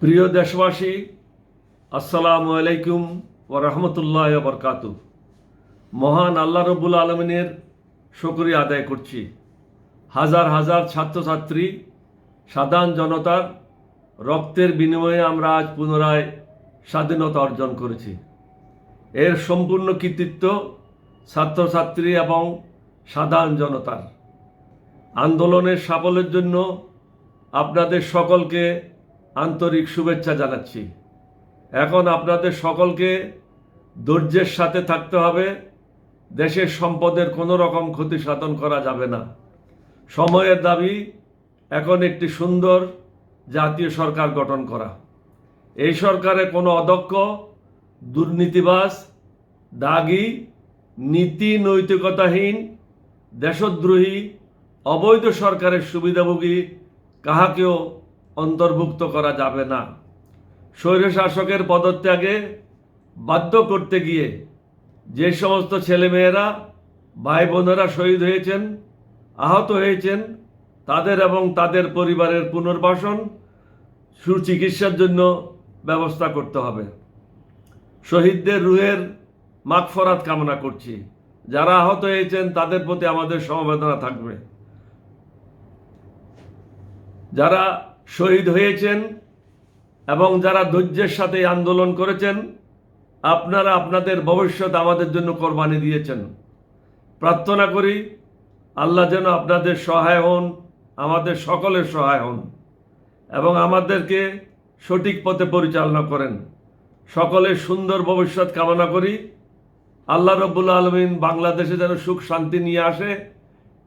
প্রিয় দেশবাসী, আসসালামু আলাইকুম ও রহমতুল্লাহ বরকাত মহান আল্লাহ রব্বুল আলমিনের শুকরিয়া আদায় করছি। হাজার হাজার ছাত্রছাত্রী সাধারণ জনতার রক্তের বিনিময়ে আমরা আজ পুনরায় স্বাধীনতা অর্জন করেছি। এর সম্পূর্ণ কৃতিত্ব ছাত্রছাত্রী এবং সাধারণ জনতার। আন্দোলনের সাফল্যের জন্য আপনাদের সকলকে আন্তরিক শুভেচ্ছা জানাচ্ছি। এখন আপনাদের সকলকে ধৈর্যের সাথে থাকতে হবে। দেশের সম্পদের কোনো রকম ক্ষতি সাধন করা যাবে না। সময়ের দাবি, এখন একটি সুন্দর জাতীয় সরকার গঠন করা। এই সরকারে কোনো অদক্ষ দুর্নীতিবাস দাগি, নীতি নৈতিকতাহীন, দেশদ্রোহী, অবৈধ সরকারের সুবিধাভোগী কাহাকেও অন্তর্ভুক্ত করা যাবে না। স্বৈরশাসকের পদত্যাগে বাধ্য করতে গিয়ে যে সমস্ত ছেলেমেয়েরা ভাই বোনেরা শহীদ হয়েছেন, আহত হয়েছেন, তাদের এবং তাদের পরিবারের পুনর্বাসন, সুচিকিৎসার জন্য ব্যবস্থা করতে হবে। শহীদদের রুহের মাগফরাত কামনা করছি। যারা আহত হয়েছেন, তাদের প্রতি আমাদের সমবেদনা থাকবে। যারা শহীদ হয়েছেন এবং যারা ধৈর্যের সাথে আন্দোলন করেছেন, আপনারা আপনাদের ভবিষ্যৎ আমাদের জন্য কোরবানি দিয়েছেন। প্রার্থনা করি, আল্লাহ যেন আপনাদের সহায় হন, আমাদের সকলের সহায় হন এবং আমাদেরকে সঠিক পথে পরিচালনা করেন। সকলের সুন্দর ভবিষ্যৎ কামনা করি। আল্লাহ রব্বুল আলমিন বাংলাদেশে যেন সুখ শান্তি নিয়ে আসে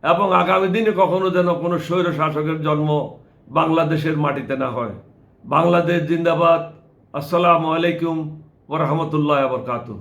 এবং আগামী দিনে কখনো যেন কোনো স্বৈর শাসকের জন্ম বাংলাদেশের মাটিতে না হয়। বাংলাদেশ জিন্দাবাদ। আসসালামু আলাইকুম ওরহমতুল্লাহ বরকাতু